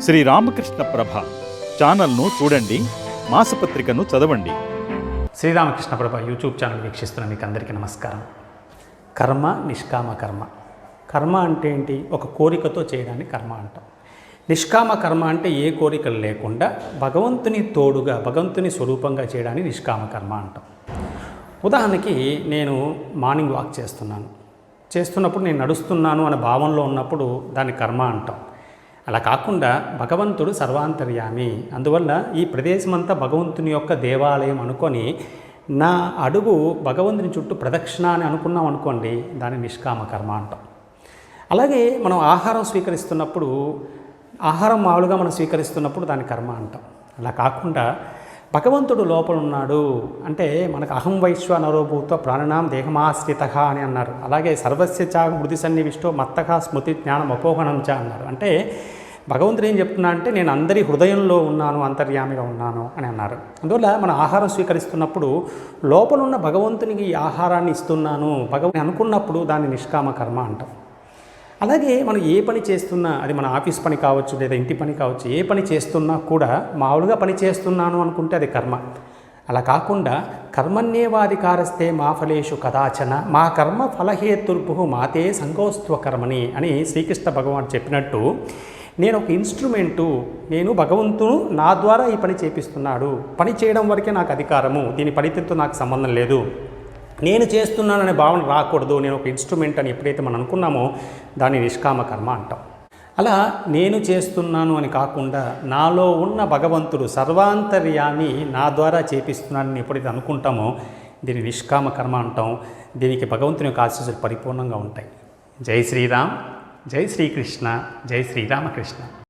శ్రీ రామకృష్ణ ప్రభ ఛానల్ను చూడండి మాసపత్రికను చదవండి. శ్రీరామకృష్ణ ప్రభ యూట్యూబ్ ఛానల్ వీక్షిస్తున్న మీకు అందరికీ నమస్కారం. కర్మ నిష్కామ కర్మ. కర్మ అంటే ఏంటి? ఒక కోరికతో చేయడాన్ని కర్మ అంటాం. నిష్కామ కర్మ అంటే ఏ కోరికలు లేకుండా భగవంతుని తోడుగా భగవంతుని స్వరూపంగా చేయడాన్ని నిష్కామ కర్మ అంటాం. ఉదాహరణకి నేను మార్నింగ్ వాక్ చేస్తున్నాను. చేస్తున్నప్పుడు నేను నడుస్తున్నాను అనే భావంలో ఉన్నప్పుడు దాన్ని కర్మ అంటాం. అలా కాకుండా భగవంతుడు సర్వాంతర్యామి. అందువల్ల ఈ ప్రదేశమంతా భగవంతుని యొక్క దేవాలయం అనుకొని నా అడుగు భగవంతుని చుట్టూ ప్రదక్షిణ అని అనుకున్నాం అనుకోండి దాన్ని నిష్కామ కర్మ అంటాం. అలాగే మనం ఆహారం స్వీకరిస్తున్నప్పుడు ఆహారం మామూలుగా మనం స్వీకరిస్తున్నప్పుడు దాని కర్మ అంటాం. అలా కాకుండా భగవంతుడు లోపల ఉన్నాడు అంటే మనకు అహం వైశ్వ నరోభూత ప్రాణనాం దేహమాశ్రిత అని అన్నారు. అలాగే సర్వస్య చా మృతి సన్నివిష్టో మత్తక స్మృతి జ్ఞానం అపోహనం చ అన్నారు. అంటే భగవంతుడు ఏం చెప్తున్నా అంటే నేను అందరి హృదయంలో ఉన్నాను అంతర్యామిగా ఉన్నాను అని అన్నారు. అందువల్ల మనం ఆహారం స్వీకరిస్తున్నప్పుడు లోపలున్న భగవంతునికి ఈ ఆహారాన్ని ఇస్తున్నాను భగవంతుని అనుకున్నప్పుడు దాన్ని నిష్కామ కర్మ అంటాం. అలాగే మనం ఏ పని చేస్తున్నా అది మన ఆఫీస్ పని కావచ్చు లేదా ఇంటి పని కావచ్చు ఏ పని చేస్తున్నా కూడా మామూలుగా పని చేస్తున్నాను అనుకుంటే అది కర్మ. అలా కాకుండా కర్మణ్యేవాధికారస్తే మా ఫలేషు కదాచన మా కర్మ ఫలహేతుర్భు మాతే సంగోస్త్వ కర్మని అని శ్రీకృష్ణ భగవాన్ చెప్పినట్టు నేను ఒక ఇన్స్ట్రుమెంటు నేను భగవంతుడు నా ద్వారా ఈ పని చేపిస్తున్నాడు. పని చేయడం వరకే నాకు అధికారము దీని ఫలితంతో నాకు సంబంధం లేదు. నేను చేస్తున్నాననే భావన రాకూడదు నేను ఒక ఇన్స్ట్రుమెంట్ అని ఎప్పుడైతే మనం అనుకున్నామో దాన్ని నిష్కామ కర్మ అంటాం. అలా నేను చేస్తున్నాను అని కాకుండా నాలో ఉన్న భగవంతుడు సర్వాంతర్యామి నా ద్వారా చేపిస్తున్నానని ఎప్పుడైతే అనుకుంటామో దీన్ని నిష్కామ కర్మ అంటాం. దీనికి భగవంతుని యొక్క ఆశీస్సులు పరిపూర్ణంగా ఉంటాయి. జై శ్రీరామ్ జై శ్రీకృష్ణ జై శ్రీరామకృష్ణ.